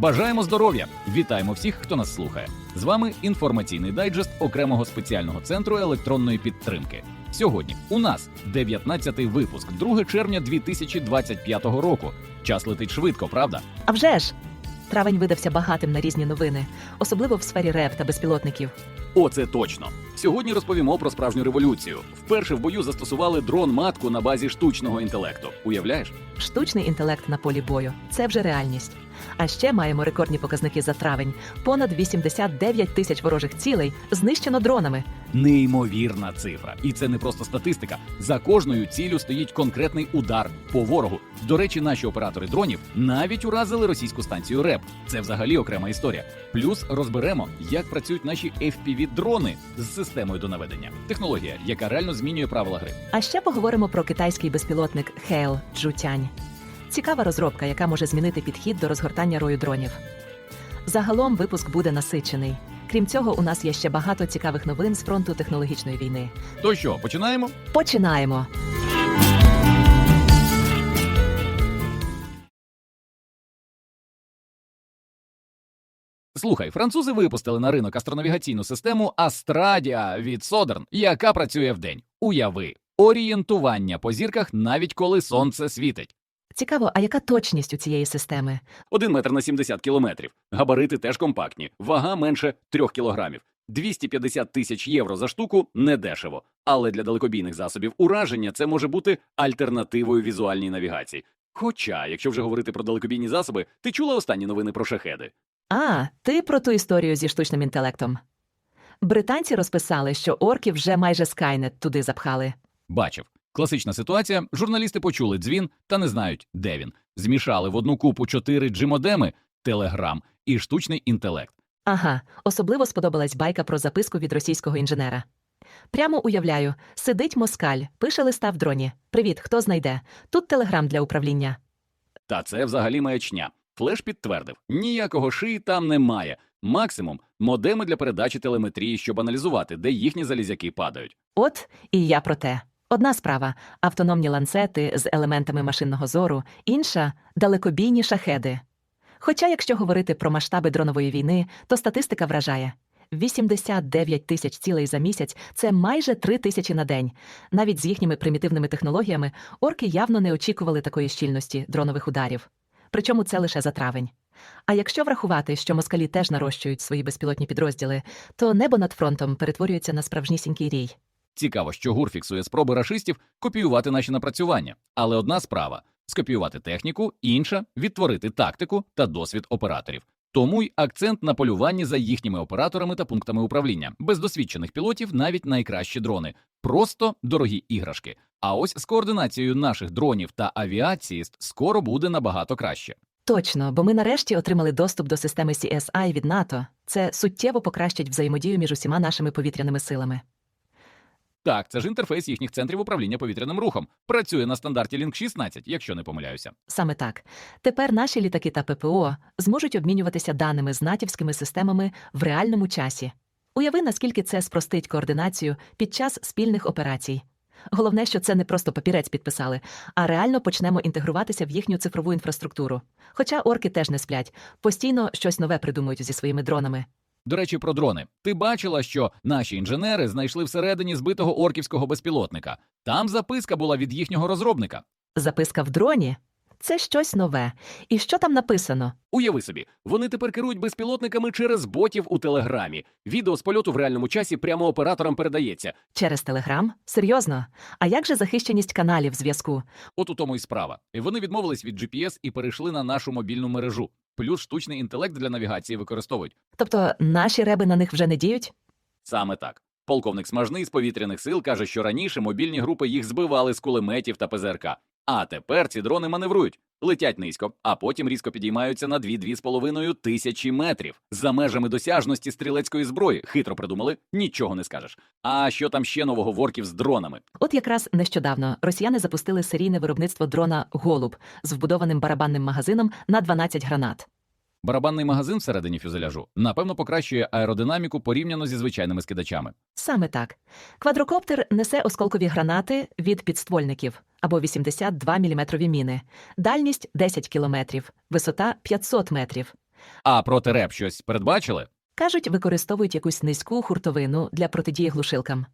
Бажаємо здоров'я! Вітаємо всіх, хто нас слухає. З вами інформаційний дайджест окремого спеціального центру електронної підтримки. Сьогодні у нас 19-й випуск, 2 червня 2025 року. Час летить швидко, правда? А вже ж! Травень видався багатим на різні новини, особливо в сфері РЕП та безпілотників. О, це точно. Сьогодні розповімо про справжню революцію. Вперше в бою застосували дрон-матку на базі штучного інтелекту. Уявляєш? Штучний інтелект на полі бою це вже реальність. А ще маємо рекордні показники за травень: понад 89 тисяч ворожих цілей знищено дронами. Неймовірна цифра. І це не просто статистика. За кожною ціллю стоїть конкретний удар по ворогу. До речі, наші оператори дронів навіть уразили російську станцію РЕП. Це взагалі окрема історія. Плюс розберемо, як працюють наші fpv дрони з системою до наведення. Технологія, яка реально змінює правила гри. А ще поговоримо про китайський безпілотник Хейл Джутянь. Цікава розробка, яка може змінити підхід до розгортання рою дронів. Загалом випуск буде насичений. Крім цього, у нас є ще багато цікавих новин з фронту технологічної війни. То що, починаємо? Починаємо. Слухай, французи випустили на ринок астронавігаційну систему Астрадія від Содерн, яка працює вдень. Уяви, орієнтування по зірках навіть коли сонце світить. Цікаво, а яка точність у цієї системи? 1 метр на 70 кілометрів. Габарити теж компактні, вага менше 3 кілограмів. 250 тисяч євро за штуку недешево. Але для далекобійних засобів ураження це може бути альтернативою візуальній навігації. Хоча, якщо вже говорити про далекобійні засоби, ти чула останні новини про шахеди? А, ти про ту історію зі штучним інтелектом. Британці розписали, що орків вже майже Скайнет туди запхали. Бачив. Класична ситуація. Журналісти почули дзвін та не знають, де він. Змішали в одну купу чотири джимодеми, телеграм і штучний інтелект. Ага, особливо сподобалась байка про записку від російського інженера. Прямо уявляю, сидить москаль, пише листа в дроні. Привіт, хто знайде? Тут телеграм для управління. Та це взагалі маячня. Флеш підтвердив: ніякого шиї там немає. Максимум модеми для передачі телеметрії, щоб аналізувати, де їхні залізяки падають. От і я про те. Одна справа автономні ланцети з елементами машинного зору, інша далекобійні шахеди. Хоча, якщо говорити про масштаби дронової війни, то статистика вражає. 89 тисяч цілей за місяць це майже 3 тисячі на день. Навіть з їхніми примітивними технологіями орки явно не очікували такої щільності дронових ударів. Причому це лише за травень. А якщо врахувати, що москалі теж нарощують свої безпілотні підрозділи, то небо над фронтом перетворюється на справжнісінький рій. Цікаво, що ГУР фіксує спроби рашистів копіювати наші напрацювання. Але одна справа скопіювати техніку, інша відтворити тактику та досвід операторів. Тому й акцент на полюванні за їхніми операторами та пунктами управління. Без досвідчених пілотів навіть найкращі дрони. Просто дорогі іграшки. А ось з координацією наших дронів та авіації скоро буде набагато краще. Точно, бо ми нарешті отримали доступ до системи CSI від НАТО. Це суттєво покращить взаємодію між усіма нашими повітряними силами. Так, це ж інтерфейс їхніх центрів управління повітряним рухом. Працює на стандарті Link 16, якщо не помиляюся. Саме так. Тепер наші літаки та ППО зможуть обмінюватися даними з натівськими системами в реальному часі. Уяви, наскільки це спростить координацію під час спільних операцій. Головне, що це не просто папірець підписали, а реально почнемо інтегруватися в їхню цифрову інфраструктуру. Хоча орки теж не сплять, постійно щось нове придумують зі своїми дронами. До речі, про дрони. Ти бачила, що наші інженери знайшли всередині збитого орківського безпілотника. Там записка була від їхнього розробника. Записка в дроні це щось нове. І що там написано? Уяви собі, вони тепер керують безпілотниками через ботів у телеграмі. Відео з польоту в реальному часі прямо операторам передається. Через Телеграм? Серйозно? А як же захищеність каналів зв'язку? От у тому і справа. Вони відмовились від GPS і перейшли на нашу мобільну мережу. Плюс штучний інтелект для навігації використовують. Тобто наші реби на них вже не діють? Саме так. Полковник Смажний з повітряних сил каже, що раніше мобільні групи їх збивали з кулеметів та ПЗРК. А тепер ці дрони маневрують, летять низько, а потім різко підіймаються на 2-2,5 тисячі метрів. За межами досяжності стрілецької зброї хитро придумали, нічого не скажеш. А що там ще нового ворків з дронами? От якраз нещодавно росіяни запустили серійне виробництво дрона Голуб з вбудованим барабанним магазином на 12 гранат. Барабанний магазин всередині фюзеляжу напевно покращує аеродинаміку порівняно зі звичайними скидачами. Саме так. Квадрокоптер несе осколкові гранати від підствольників або 82 мм міни, дальність 10 км, висота 500 метрів. А проти реп щось передбачили? Кажуть, використовують якусь низьку хуртовину для протидії глушилкам,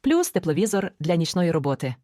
плюс тепловізор для нічної роботи.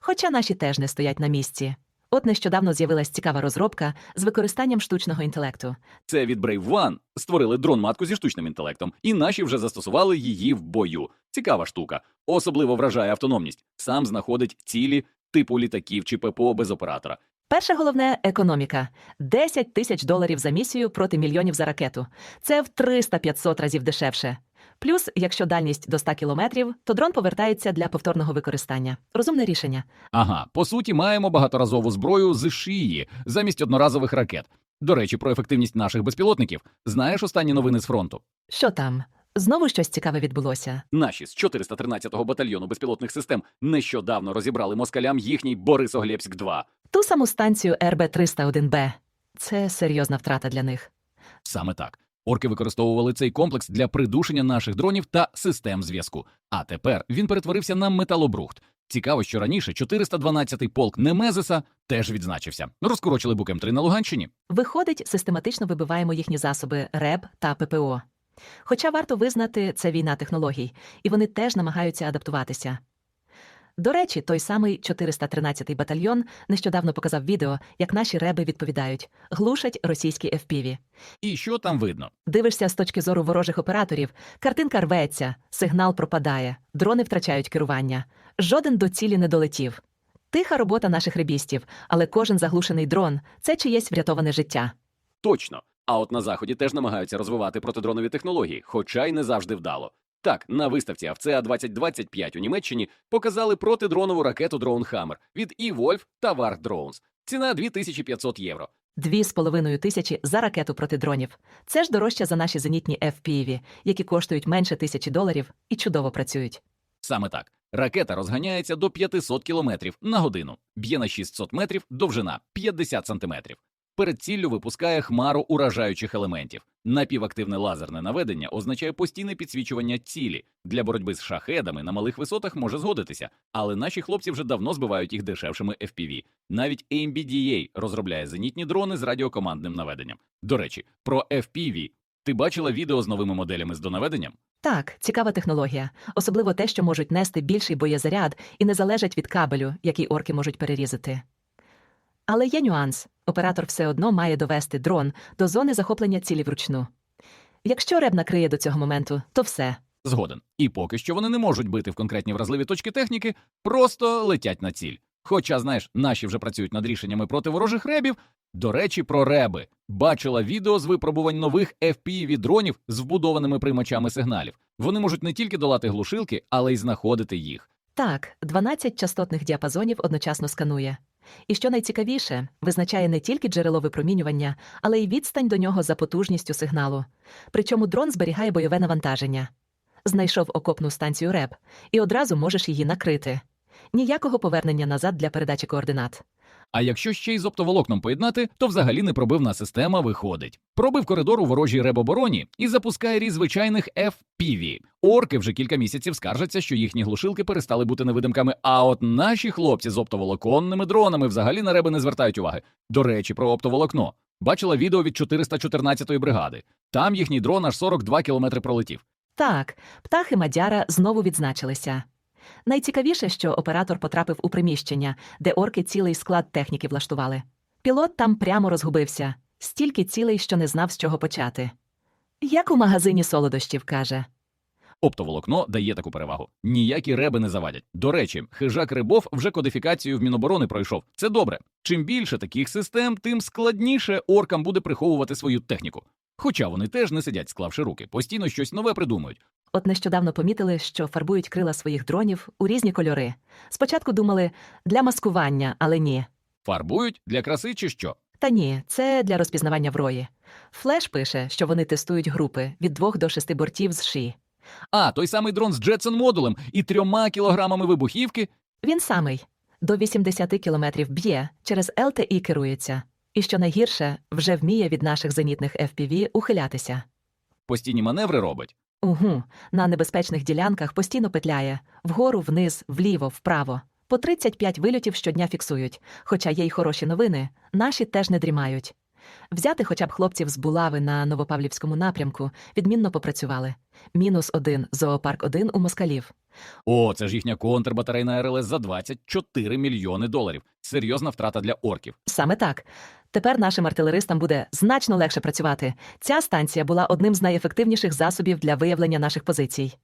Хоча наші теж не стоять на місці. От нещодавно з'явилась цікава розробка з використанням штучного інтелекту. Це від Brave One створили дрон-матку зі штучним інтелектом, і наші вже застосували її в бою. Цікава штука. Особливо вражає автономність. Сам знаходить цілі типу літаків чи ППО без оператора. Перше головне економіка 10 тисяч доларів за місію проти мільйонів за ракету. Це в 300-500 разів дешевше. Плюс, якщо дальність до 100 кілометрів, то дрон повертається для повторного використання. Розумне рішення. Ага, по суті, маємо багаторазову зброю з шиї замість одноразових ракет. До речі, про ефективність наших безпілотників. Знаєш останні новини з фронту? Що там? Знову щось цікаве відбулося. Наші з 413-го батальйону безпілотних систем нещодавно розібрали москалям їхній Борисоглєбськ 2 Ту саму станцію РБ-301Б. Це серйозна втрата для них. Саме так. Орки використовували цей комплекс для придушення наших дронів та систем зв'язку. А тепер він перетворився на металобрухт. Цікаво, що раніше 412-й полк Немезиса теж відзначився. Розкорочили бук М3 на Луганщині. Виходить, систематично вибиваємо їхні засоби РЕБ та ППО. Хоча варто визнати, це війна технологій, і вони теж намагаються адаптуватися. До речі, той самий 413-й батальйон нещодавно показав відео, як наші реби відповідають, глушать російські FPV. І що там видно? Дивишся з точки зору ворожих операторів, картинка рветься, сигнал пропадає, дрони втрачають керування. Жоден до цілі не долетів. Тиха робота наших ребістів, але кожен заглушений дрон це чиєсь врятоване життя. Точно. А от на заході теж намагаються розвивати протидронові технології, хоча й не завжди вдало. Так, на виставці АВЦЕА 2025 у Німеччині показали протидронову ракету Hammer від E-Wolf та Warg Drones. Ціна 2500 євро. Дві з половиною тисячі за ракету проти дронів. Це ж дорожче за наші зенітні FPV, які коштують менше тисячі доларів і чудово працюють. Саме так. Ракета розганяється до 500 км на годину, б'є на 600 метрів, довжина 50 см. Перед ціллю випускає хмару уражаючих елементів. Напівактивне лазерне наведення означає постійне підсвічування цілі. Для боротьби з шахедами на малих висотах може згодитися, але наші хлопці вже давно збивають їх дешевшими FPV. Навіть AMBDA розробляє зенітні дрони з радіокомандним наведенням. До речі, про FPV. Ти бачила відео з новими моделями з донаведенням? Так, цікава технологія, особливо те, що можуть нести більший боєзаряд і не залежать від кабелю, який орки можуть перерізати. Але є нюанс оператор все одно має довести дрон до зони захоплення цілі вручну. Якщо реб накриє до цього моменту, то все. Згоден. І поки що вони не можуть бити в конкретні вразливі точки техніки, просто летять на ціль. Хоча, знаєш, наші вже працюють над рішеннями проти ворожих ребів. До речі, про реби. Бачила відео з випробувань нових FPV дронів з вбудованими приймачами сигналів. Вони можуть не тільки долати глушилки, але й знаходити їх. Так, 12 частотних діапазонів одночасно сканує. І що найцікавіше, визначає не тільки джерело випромінювання, але й відстань до нього за потужністю сигналу. Причому дрон зберігає бойове навантаження. Знайшов окопну станцію РЕБ, і одразу можеш її накрити. Ніякого повернення назад для передачі координат. А якщо ще й з оптоволокном поєднати, то взагалі непробивна система виходить. Пробив коридор у ворожій ребобороні і запускає різ звичайних FPV. Орки вже кілька місяців скаржаться, що їхні глушилки перестали бути невидимками. А от наші хлопці з оптоволоконними дронами взагалі на реби не звертають уваги. До речі, про оптоволокно. Бачила відео від 414-ї бригади. Там їхній дрон аж 42 кілометри пролетів. Так, птахи Мадяра знову відзначилися. Найцікавіше, що оператор потрапив у приміщення, де орки цілий склад техніки влаштували. Пілот там прямо розгубився, стільки цілей, що не знав, з чого почати. Як у магазині солодощів каже. Оптоволокно дає таку перевагу. Ніякі реби не завадять. До речі, хижак рибов вже кодифікацію в Міноборони пройшов. Це добре. Чим більше таких систем, тим складніше оркам буде приховувати свою техніку. Хоча вони теж не сидять, склавши руки, постійно щось нове придумують. От нещодавно помітили, що фарбують крила своїх дронів у різні кольори. Спочатку думали для маскування, але ні. Фарбують для краси чи що? Та ні, це для розпізнавання в рої. Флеш пише, що вони тестують групи від двох до шести бортів з ши. А, той самий дрон з Jetson модулем і трьома кілограмами вибухівки. Він самий до 80 кілометрів б'є, через ЛТІ керується. І що найгірше, вже вміє від наших зенітних FPV ухилятися. Постійні маневри робить. Угу, на небезпечних ділянках постійно петляє вгору, вниз, вліво, вправо. По 35 вильотів щодня фіксують. Хоча є й хороші новини, наші теж не дрімають. Взяти хоча б хлопців з булави на Новопавлівському напрямку відмінно попрацювали. Мінус один зоопарк 1 у москалів. О, це ж їхня контрбатарейна РЛС за 24 мільйони доларів. Серйозна втрата для орків. Саме так. Тепер нашим артилеристам буде значно легше працювати. Ця станція була одним з найефективніших засобів для виявлення наших позицій.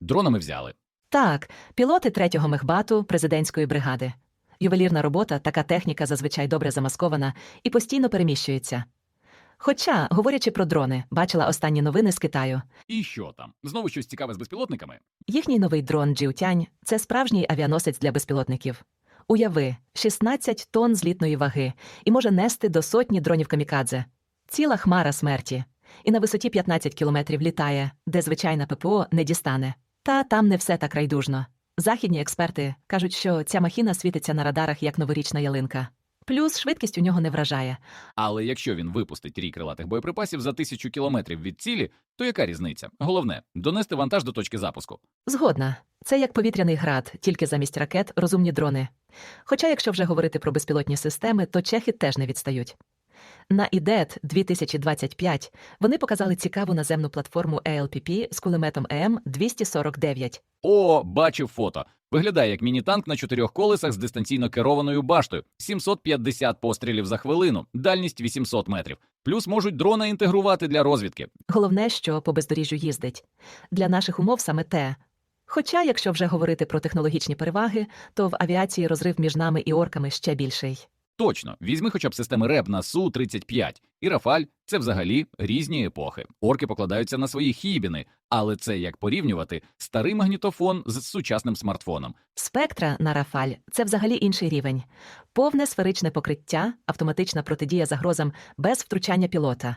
Дронами взяли. Так, пілоти третього мехбату президентської бригади. Ювелірна робота, така техніка зазвичай добре замаскована і постійно переміщується. Хоча, говорячи про дрони, бачила останні новини з Китаю. І що там? Знову щось цікаве з безпілотниками? Їхній новий дрон Джіутянь – це справжній авіаносець для безпілотників. Уяви, 16 тонн злітної ваги і може нести до сотні дронів камікадзе. Ціла хмара смерті. І на висоті 15 кілометрів літає, де звичайна ППО не дістане. Та там не все так райдужно. Західні експерти кажуть, що ця махіна світиться на радарах як новорічна ялинка. Плюс швидкість у нього не вражає. Але якщо він випустить рій крилатих боєприпасів за тисячу кілометрів від цілі, то яка різниця? Головне донести вантаж до точки запуску. Згодна. Це як повітряний град, тільки замість ракет розумні дрони. Хоча, якщо вже говорити про безпілотні системи, то чехи теж не відстають. На ІДЕТ 2025 вони показали цікаву наземну платформу ALPP з кулеметом ЕМ-249. О, бачив фото. Виглядає як міні-танк на чотирьох колесах з дистанційно керованою баштою, 750 пострілів за хвилину, дальність 800 метрів. Плюс можуть дрона інтегрувати для розвідки. Головне, що по бездоріжжю їздить. Для наших умов саме те. Хоча, якщо вже говорити про технологічні переваги, то в авіації розрив між нами і орками ще більший. Точно, візьми хоча б системи РЕБ на Су-35 і Рафаль це взагалі різні епохи. Орки покладаються на свої хібіни, але це як порівнювати старий магнітофон з сучасним смартфоном. Спектра на Рафаль це взагалі інший рівень. Повне сферичне покриття, автоматична протидія загрозам без втручання пілота.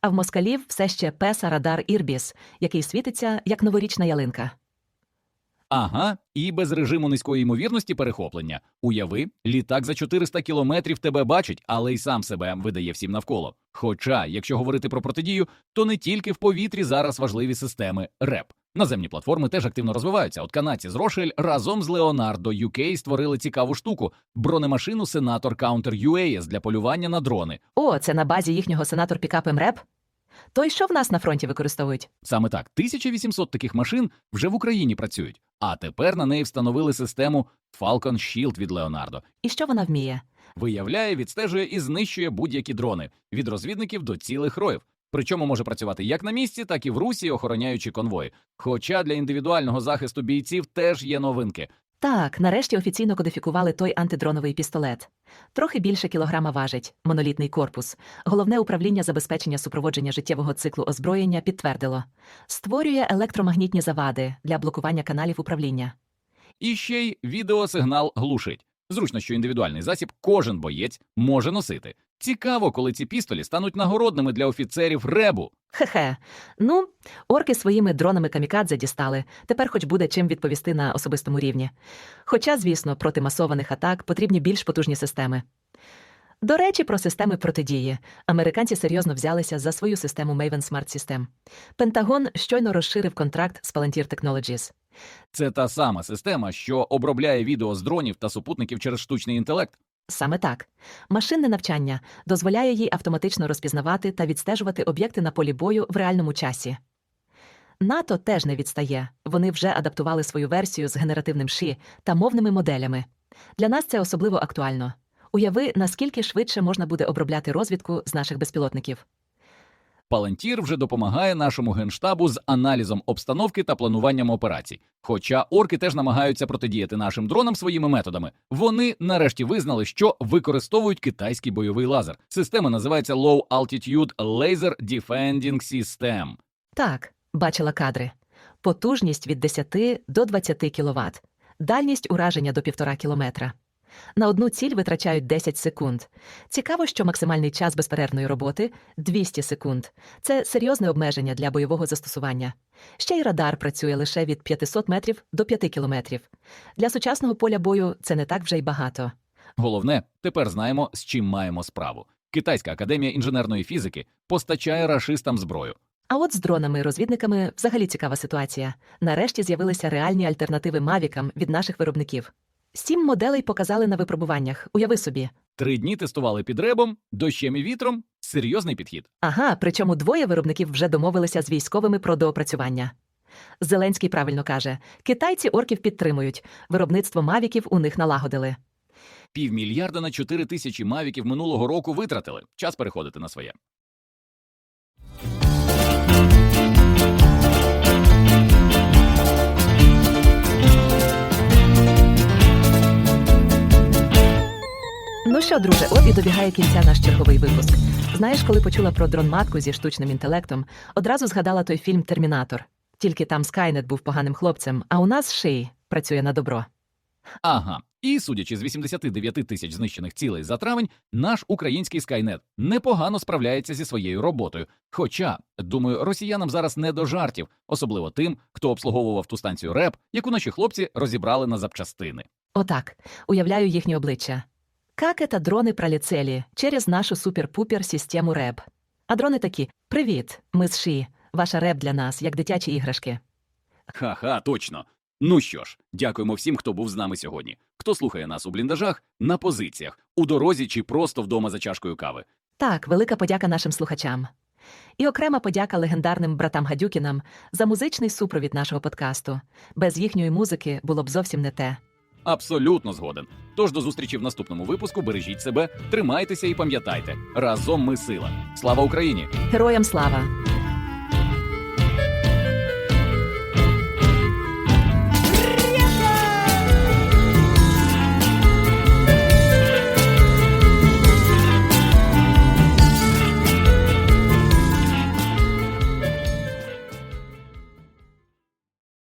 А в москалів все ще песа радар Ірбіс, який світиться як новорічна ялинка. Ага, і без режиму низької ймовірності перехоплення. Уяви, літак за 400 кілометрів тебе бачить, але й сам себе видає всім навколо. Хоча, якщо говорити про протидію, то не тільки в повітрі зараз важливі системи РЕП. Наземні платформи теж активно розвиваються. От канадці з Рошель разом з Леонардо UK створили цікаву штуку бронемашину Сенатор Counter UAS для полювання на дрони. О, це на базі їхнього сенатор пікап МРЕП? Той, що в нас на фронті використовують? Саме так, 1800 таких машин вже в Україні працюють. А тепер на неї встановили систему Falcon Shield від Леонардо. І що вона вміє? Виявляє, відстежує і знищує будь-які дрони від розвідників до цілих роїв. Причому може працювати як на місці, так і в русі, охороняючи конвої. Хоча для індивідуального захисту бійців теж є новинки. Так, нарешті офіційно кодифікували той антидроновий пістолет. Трохи більше кілограма важить, монолітний корпус. Головне управління забезпечення супроводження життєвого циклу озброєння підтвердило. Створює електромагнітні завади для блокування каналів управління. І ще й відеосигнал глушить. Зручно, що індивідуальний засіб кожен боєць може носити. Цікаво, коли ці пістолі стануть нагородними для офіцерів ребу. Хе-хе. Ну, орки своїми дронами камікадзе дістали. Тепер хоч буде чим відповісти на особистому рівні. Хоча, звісно, проти масованих атак потрібні більш потужні системи. До речі, про системи протидії. Американці серйозно взялися за свою систему Maven Smart System. Пентагон щойно розширив контракт з Palantir Technologies. Це та сама система, що обробляє відео з дронів та супутників через штучний інтелект. Саме так. Машинне навчання дозволяє їй автоматично розпізнавати та відстежувати об'єкти на полі бою в реальному часі. НАТО теж не відстає. Вони вже адаптували свою версію з генеративним ші та мовними моделями. Для нас це особливо актуально. Уяви, наскільки швидше можна буде обробляти розвідку з наших безпілотників. Палантір вже допомагає нашому генштабу з аналізом обстановки та плануванням операцій. Хоча орки теж намагаються протидіяти нашим дронам своїми методами. Вони нарешті визнали, що використовують китайський бойовий лазер. Система називається Low Altitude Laser Defending System. Так, бачила кадри. Потужність від 10 до 20 кВт. Дальність ураження до 1,5 кілометра. На одну ціль витрачають 10 секунд. Цікаво, що максимальний час безперервної роботи 200 секунд. Це серйозне обмеження для бойового застосування. Ще й радар працює лише від 500 метрів до 5 кілометрів. Для сучасного поля бою це не так вже й багато. Головне, тепер знаємо, з чим маємо справу. Китайська академія інженерної фізики постачає рашистам зброю. А от з дронами-розвідниками взагалі цікава ситуація. Нарешті з'явилися реальні альтернативи мавікам від наших виробників. Сім моделей показали на випробуваннях. Уяви собі, Три дні тестували під ребом, дощем і вітром. Серйозний підхід. Ага, причому двоє виробників вже домовилися з військовими про доопрацювання. Зеленський правильно каже: китайці орків підтримують, виробництво мавіків у них налагодили. Півмільярда на чотири тисячі мавіків минулого року витратили. Час переходити на своє. Ну що, друже, от і добігає кінця наш черговий випуск. Знаєш, коли почула про дрон-матку зі штучним інтелектом, одразу згадала той фільм Термінатор. Тільки там Скайнет був поганим хлопцем, а у нас Шей працює на добро. Ага. І судячи з 89 тисяч знищених цілей за травень, наш український скайнет непогано справляється зі своєю роботою. Хоча, думаю, росіянам зараз не до жартів, особливо тим, хто обслуговував ту станцію РЕП, яку наші хлопці розібрали на запчастини. Отак, уявляю їхні обличчя. Как это дрони пролетели через нашу супер-пупер систему РЕБ? А дрони такі: Привіт, ми з ШІ. Ваша РЕБ для нас, як дитячі іграшки. Ха-ха, точно. Ну що ж, дякуємо всім, хто був з нами сьогодні. Хто слухає нас у бліндажах, на позиціях, у дорозі чи просто вдома за чашкою кави. Так, велика подяка нашим слухачам. І окрема подяка легендарним братам Гадюкінам за музичний супровід нашого подкасту. Без їхньої музики було б зовсім не те. Абсолютно згоден. Тож до зустрічі в наступному випуску. Бережіть себе, тримайтеся і пам'ятайте, разом ми сила. Слава Україні! Героям слава!